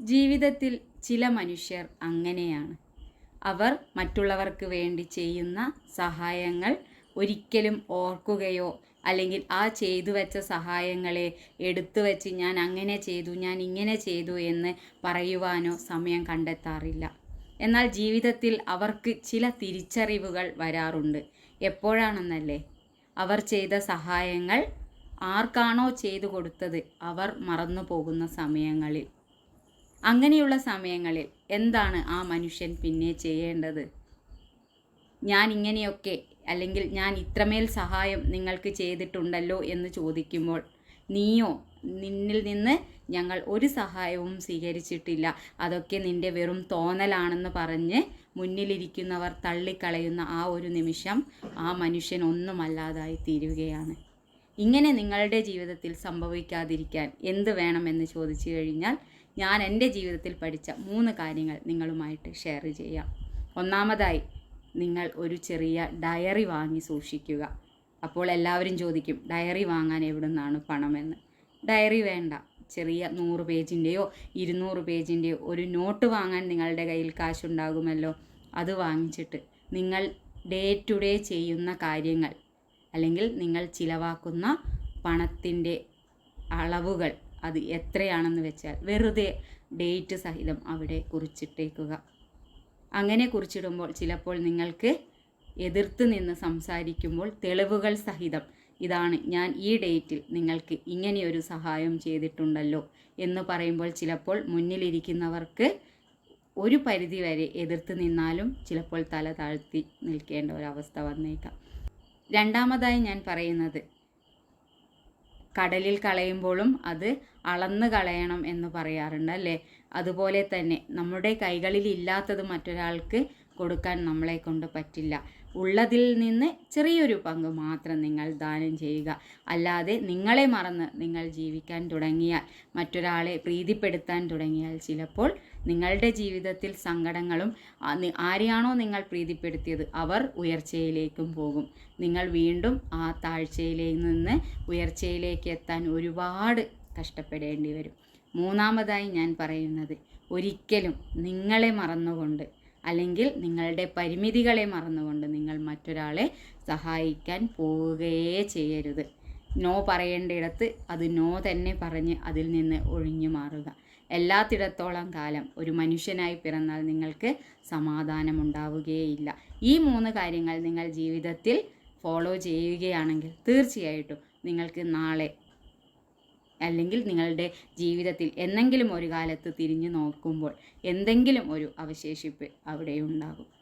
ജീവിതത്തിൽ ചില മനുഷ്യർ അങ്ങനെയാണ്. അവർ മറ്റുള്ളവർക്ക് വേണ്ടി ചെയ്യുന്ന സഹായങ്ങൾ ഒരിക്കലും ഓർക്കുകയോ അല്ലെങ്കിൽ ആ ചെയ്തു വെച്ച സഹായങ്ങളെ എടുത്തു വെച്ച് ഞാൻ അങ്ങനെ ചെയ്തു ഞാൻ ഇങ്ങനെ ചെയ്തു എന്ന് പറയുവാനോ സമയം കണ്ടെത്താറില്ല. എന്നാൽ ജീവിതത്തിൽ അവർക്ക് ചില തിരിച്ചറിവുകൾ വരാറുണ്ട്. എപ്പോഴാണെന്നല്ലേ? അവർ ചെയ്ത സഹായങ്ങൾ ആർക്കാണോ ചെയ്തു കൊടുത്തത് അവർ മറന്നു പോകുന്ന സമയങ്ങളിൽ. അങ്ങനെയുള്ള സമയങ്ങളിൽ എന്താണ് ആ മനുഷ്യൻ പിന്നെ ചെയ്യേണ്ടത്? ഞാൻ ഇങ്ങനെയൊക്കെ അല്ലെങ്കിൽ ഞാൻ ഇത്രമേൽ സഹായം നിങ്ങൾക്ക് ചെയ്തിട്ടുണ്ടല്ലോ എന്ന് ചോദിക്കുമ്പോൾ നീയോ നിന്നിൽ നിന്ന് ഞങ്ങൾ ഒരു സഹായവും സ്വീകരിച്ചിട്ടില്ല. അതൊക്കെ നിന്റെ വെറും തോന്നലാണെന്ന് പറഞ്ഞ് മുന്നിലിരിക്കുന്നവർ തള്ളിക്കളയുന്ന ആ ഒരു നിമിഷം ആ മനുഷ്യൻ ഒന്നുമല്ലാതായി തീരുകയാണ്. ഇങ്ങനെ നിങ്ങളുടെ ജീവിതത്തിൽ സംഭവിക്കാതിരിക്കാൻ എന്ത് വേണമെന്ന് ചോദിച്ചു കഴിഞ്ഞാൽ ഞാൻ എന്റെ ജീവിതത്തിൽ പഠിച്ച മൂന്ന് കാര്യങ്ങൾ നിങ്ങളുമായിട്ട് ഷെയർ ചെയ്യാം. ഒന്നാമതായി നിങ്ങൾ ഒരു ചെറിയ ഡയറി വാങ്ങി സൂക്ഷിക്കുക. അപ്പോൾ എല്ലാവരും ചോദിക്കും ഡയറി വാങ്ങാൻ എവിടെ നിന്നാണ് പണമെന്ന്? ഡയറി വേണ്ട. ചെറിയ നൂറ് പേജിന്റെയോ ഇരുന്നൂറ് പേജിന്റെയോ ഒരു നോട്ട് വാങ്ങാൻ നിങ്ങളുടെ കയ്യിൽ കാശുണ്ടാകുമല്ലോ. അത് വാങ്ങിച്ചിട്ട് നിങ്ങൾ ഡേ ടു ഡേ ചെയ്യുന്ന കാര്യങ്ങൾ അല്ലെങ്കിൽ നിങ്ങൾ ചിലവാക്കുന്ന പണത്തിന്റെ അളവുകൾ അത് എത്രയാണെന്ന് വെച്ചാൽ വെറുതെ ഡേറ്റ് സഹിതം അവിടെ കുറിച്ചിട്ടേക്കുക. അങ്ങനെ കുറിച്ചിടുമ്പോൾ ചിലപ്പോൾ നിങ്ങൾക്ക് എതിർത്ത് നിന്ന് സംസാരിക്കുമ്പോൾ തെളിവുകൾ സഹിതം ഇതാണ് ഞാൻ ഈ ഡേറ്റിൽ നിങ്ങൾക്ക് ഇങ്ങനെയൊരു സഹായം ചെയ്തിട്ടുണ്ടല്ലോ എന്ന് പറയുമ്പോൾ ചിലപ്പോൾ മുന്നിലിരിക്കുന്നവർക്ക് ഒരു പരിധി വരെ എതിർത്ത് നിന്നാലും ചിലപ്പോൾ തല താഴ്ത്തി നിൽക്കേണ്ട ഒരവസ്ഥ വന്നേക്കാം. രണ്ടാമതായി ഞാൻ പറയുന്നത് കടലിൽ കളയുമ്പോഴും അത് അളന്ന് കളയണം എന്ന് പറയാറുണ്ട് അല്ലേ? അതുപോലെ തന്നെ നമ്മുടെ കൈകളിൽ ഇല്ലാത്തത് മറ്റൊരാൾക്ക് കൊടുക്കാൻ നമ്മളെ കൊണ്ട് പറ്റില്ല. ഉള്ളതിൽ നിന്ന് ചെറിയൊരു പങ്ക് മാത്രം നിങ്ങൾ ദാനം ചെയ്യുക. അല്ലാതെ നിങ്ങളെ മറന്ന് നിങ്ങൾ ജീവിക്കാൻ തുടങ്ങിയാൽ മറ്റൊരാളെ പ്രീതിപ്പെടുത്താൻ തുടങ്ങിയാൽ ചിലപ്പോൾ നിങ്ങളുടെ ജീവിതത്തിൽ സങ്കടങ്ങളും ആരെയാണോ നിങ്ങൾ പ്രീതിപ്പെടുത്തിയത് അവർ ഉയർച്ചയിലേക്കും പോകും. നിങ്ങൾ വീണ്ടും ആ താഴ്ചയിലേക്ക് നിന്ന് ഉയർച്ചയിലേക്ക് എത്താൻ ഒരുപാട് കഷ്ടപ്പെടേണ്ടി വരും. മൂന്നാമതായി ഞാൻ പറയുന്നത് ഒരിക്കലും നിങ്ങളെ മറന്നുകൊണ്ട് അല്ലെങ്കിൽ നിങ്ങളുടെ പരിമിതികളെ മറന്നുകൊണ്ട് നിങ്ങൾ മറ്റൊരാളെ സഹായിക്കാൻ പോവുകയേ ചെയ്യരുത്. നോ പറയേണ്ടയിടത്ത് അത് നോ തന്നെ പറഞ്ഞ് അതിൽ നിന്ന് ഒഴിഞ്ഞു മാറുക. എല്ലാത്തിടത്തോളം കാലം ഒരു മനുഷ്യനായി പിറന്നാൽ നിങ്ങൾക്ക് സമാധാനമുണ്ടാവുകയില്ല ഈ മൂന്ന് കാര്യങ്ങൾ നിങ്ങൾ ജീവിതത്തിൽ ഫോളോ ചെയ്യുകയാണെങ്കിൽ തീർച്ചയായിട്ടും നിങ്ങൾക്ക് നാളെ അല്ലെങ്കിൽ നിങ്ങളുടെ ജീവിതത്തിൽ എന്നെങ്കിലും ഒരു കാലത്ത് തിരിഞ്ഞു നോക്കുമ്പോൾ എന്തെങ്കിലും ഒരു അവശേഷിപ്പ് അവിടെ ഉണ്ടാകും.